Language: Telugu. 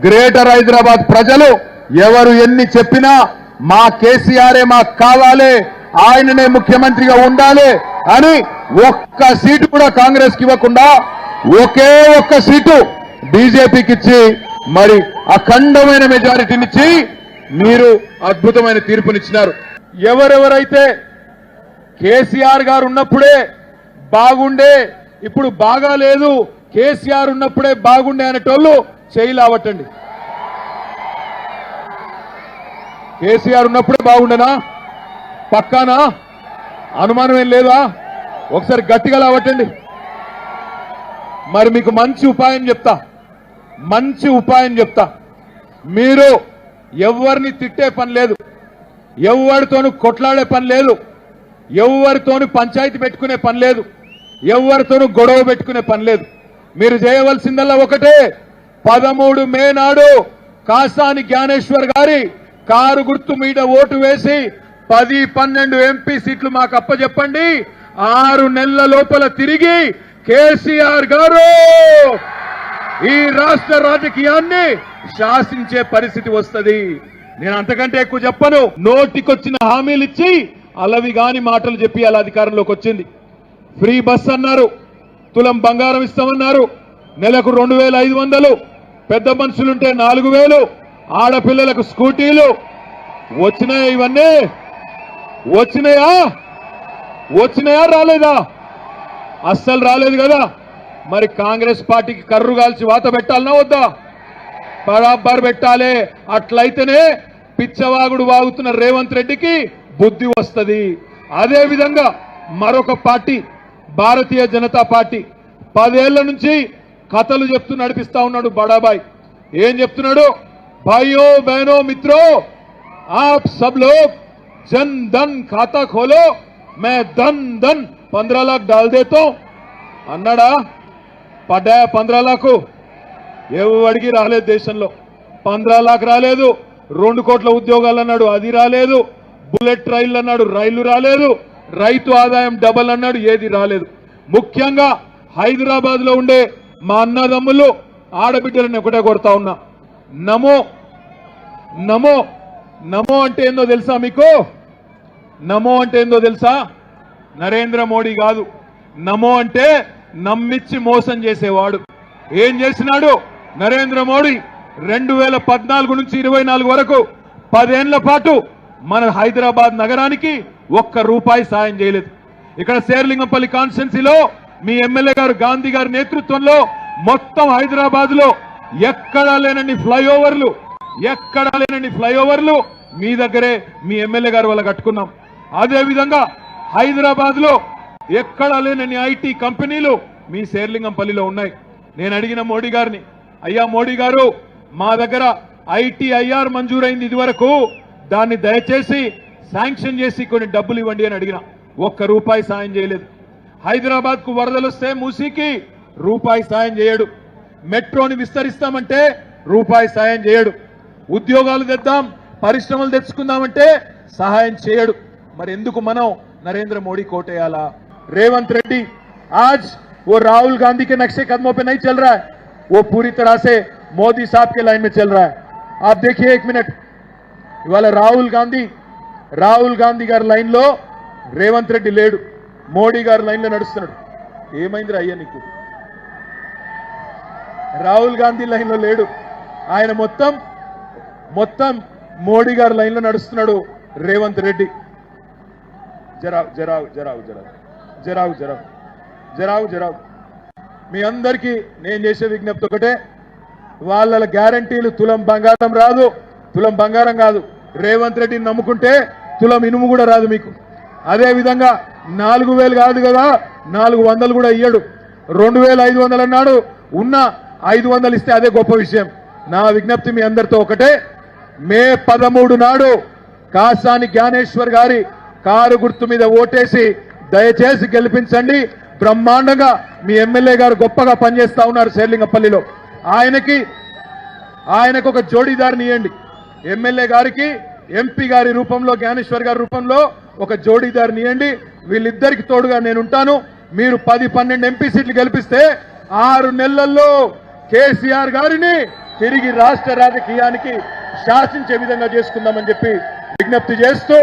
గ్రేటర్ హైదరాబాద్ ప్రజలు ఎవరు ఎన్ని చెప్పినా మా కేసీఆరే మాకు కావాలి ఆయననే ముఖ్యమంత్రిగా ఉండాలి అని ఒక్క సీటు కూడా కాంగ్రెస్కి ఇవ్వకుండా ఒకే ఒక్క సీటు బీజేపీకి ఇచ్చి మరి అఖండమైన మెజారిటీనిచ్చి మీరు అద్భుతమైన తీర్పునిచ్చినారు. ఎవరెవరైతే కేసీఆర్ గారు ఉన్నప్పుడే బాగుండే ఇప్పుడు బాగా లేదు కేసీఆర్ ఉన్నప్పుడే బాగుండే అనేటోళ్ళు చేయి లావట్టండి కేసీఆర్ ఉన్నప్పుడే బాగుండనా? పక్కానా? అనుమానం ఏం లేదా? ఒకసారి గట్టిగా లావట్టండి. మరి మీకు మంచి ఉపాయం చెప్తా. మంచి ఉపాయం చెప్తా. మీరు ఎవరిని తిట్టే పని లేదు. ఎవరితోనూ కొట్లాడే పని లేదు. ఎవరితోనూ పంచాయతీ పెట్టుకునే పని లేదు. ఎవరితోనూ గొడవ పెట్టుకునే పని లేదు. మీరు చేయవలసిందల్లా ఒకటే. పదమూడు మే నాడు కాసాని జ్ఞానేశ్వర్ గారి కారు గుర్తు మీద ఓటు వేసి పది పన్నెండు ఎంపీ సీట్లు మాకు అప్పచెప్పండి ఆరు నెలల లోపల తిరిగి కేసీఆర్ గారు ఈ రాష్ట్ర రాజకీయాన్ని శాసించే పరిస్థితి వస్తది. నేను అంతకంటే ఎక్కువ చెప్పను. నోటికొచ్చిన హామీలు ఇచ్చి అలవి గాని మాటలు చెప్పి అలా అధికారంలోకి వచ్చింది. ఫ్రీ బస్ అన్నారు. తులం బంగారం ఇస్తామన్నారు. నెలకు రెండు వేల ఐదు వందలు. పెద్ద మనుషులుంటే నాలుగు వేలు ఆడపిల్లలకు స్కూటీలు. వచ్చినాయా ఇవన్నీ? వచ్చినాయా? వచ్చినాయా? రాలేదా? అస్సలు రాలేదు కదా. మరి కాంగ్రెస్ పార్టీకి కర్రు కాల్చి వాత పెట్టాలనా వద్దా? బరాబర్ పెట్టాలి. అట్లయితేనే పిచ్చవాగుడు వాగుతున్న రేవంత్ రెడ్డికి బుద్ధి వస్తుంది. అదే విధంగా మరొక పార్టీ భారతీయ జనతా పార్టీ పదేళ్ళ నుంచి కథలు చెప్తూ నడిపిస్తా ఉన్నాడు బడాబాయ్. ఏం చెప్తున్నాడు? భాయో బేనో మిత్రో ఆప్ సబ్లో జన్ ధన్ ఖాతా ఖోలో మే ధన్ ధన్ పంద్రా లాక్ డాల్ దేతో. అన్నాడా? పడ్డా పంద్రా లాకు. ఎవడికి రాలేదు దేశంలో. పంద్రా లాక్ రాలేదు. రెండు కోట్ల ఉద్యోగాలు అన్నాడు అది రాలేదు. బుల్లెట్ రైళ్ళు అన్నాడు రైలు రాలేదు. రైతు ఆదాయం డబల్ అన్నాడు ఏది రాలేదు. ముఖ్యంగా హైదరాబాద్లో ఉండే మా అన్నదమ్ములు ఆడబిడ్డలను ఒకటే కొడతా ఉన్నా. నమో నమో నమో అంటే ఏందో తెలుసా మీకు? నమో అంటే ఏందో తెలుసా? నరేంద్ర మోడీ కాదు. నమో అంటే నమ్మిచ్చి మోసం చేసేవాడు. ఏం చేసినాడు? నరేంద్ర మోడీ రెండు వేల పద్నాలుగు నుంచి ఇరవై నాలుగు వరకు పదేళ్ళ పాటు మన హైదరాబాద్ నగరానికి ఒక్క రూపాయి సాయం చేయలేదు. ఇక్కడ శేర్లింగంపల్లి కాన్స్టిట్యున్సీలో మీ ఎమ్మెల్యే గారు గాంధీ గారి నేతృత్వంలో మొత్తం హైదరాబాద్లో ఎక్కడా లేనన్ని ఫ్లైఓవర్లు ఎక్కడా లేనన్ని ఫ్లైఓవర్లు మీ దగ్గరే మీ ఎమ్మెల్యే గారు వల్ల కట్టుకున్నాం. అదేవిధంగా హైదరాబాద్లో ఎక్కడా లేనన్ని ఐటీ కంపెనీలు మీ శేర్లింగంపల్లిలో ఉన్నాయి. నేను అడిగిన మోడీ గారిని అయ్యా మోడీ గారు మా దగ్గర ఐటీఐఆర్ మంజూరైంది ఇదివరకు దాన్ని దయచేసి శాంక్షన్ చేసి కొన్ని డబ్బులు ఇవ్వండి అని అడిగిన. ఒక్క రూపాయి సాయం చేయలేదు. హైదరాబాద్ కు వరదలు వస్తే మూసీకి రూపాయి సాయం చేయడు మెట్రోని విస్తరిస్తామంటే రూపాయి సాయం చేయడు ఉద్యోగాలు తెద్దాం పరిశ్రమలు తెచ్చుకుందామంటే సహాయం చేయడు మరి ఎందుకు మనం नरेंद्र मोदी कोटेयाला रेवंत रेड्डी आज वो राहुल गांधी के नक्शे कदमों पे नहीं चल रहा है वो पूरी तरह से मोदी साहब के लाइन में चल रहा है आप देखिए एक मिनट ఇవాళ రాహుల్ గాంధీ రాహుల్ గాంధీ గారి లైన్లో రేవంత్ రెడ్డి లేడు మోడీ గారి లైన్లో నడుస్తున్నాడు. ఏమైంది అయ్యా నీకు? రాహుల్ గాంధీ లైన్లో లేడు. ఆయన మొత్తం మొత్తం మోడీ గారి లైన్లో నడుస్తున్నాడు రేవంత్ రెడ్డి. జరావు జరావు జరావు జరావు. జరావు జరావు. జరావు జరావు. మీ అందరికీ నేను చేసే విజ్ఞప్తి ఒకటే. వాళ్ళ గ్యారంటీలు తులం బంగారం రాదు. తులం బంగారం కాదు. రేవంత్ రెడ్డిని నమ్ముకుంటే తులం ఇనుము కూడా రాదు మీకు. అదే విధంగా నాలుగు వేలు కాదు కదా నాలుగు వందలు కూడా ఇయ్యడు. రెండు వేల ఐదు వందలు అన్నాడు. ఉన్న ఐదు వందలు ఇస్తే అదే గొప్ప విషయం. నా విజ్ఞప్తి మీ అందరితో ఒకటే. మే పదమూడు నాడు కాసాని జ్ఞానేశ్వర్ గారి కారు గుర్తు మీద ఓటేసి దయచేసి గెలిపించండి. బ్రహ్మాండంగా మీ ఎమ్మెల్యే గారు గొప్పగా పనిచేస్తా ఉన్నారు శేర్లింగపల్లిలో. ఆయనకి ఆయనకు ఒక జోడీదారిని ఇవ్వండి ఎమ్మెల్యే గారికి ఎంపీ గారి రూపంలో జ్ఞానేశ్వర్ గారి రూపంలో ఒక జోడీదారిని ఇవ్వండి వీళ్ళిద్దరికి తోడుగా నేను ఉంటాను మీరు పది పన్నెండు ఎంపీ సీట్లు గెలిపిస్తే ఆరు నెలల్లో కేసీఆర్ గారిని తిరిగి రాష్ట్ర రాజకీయానికి శాసించే విధంగా చేసుకుందామని చెప్పి విజ్ఞప్తి చేస్తూ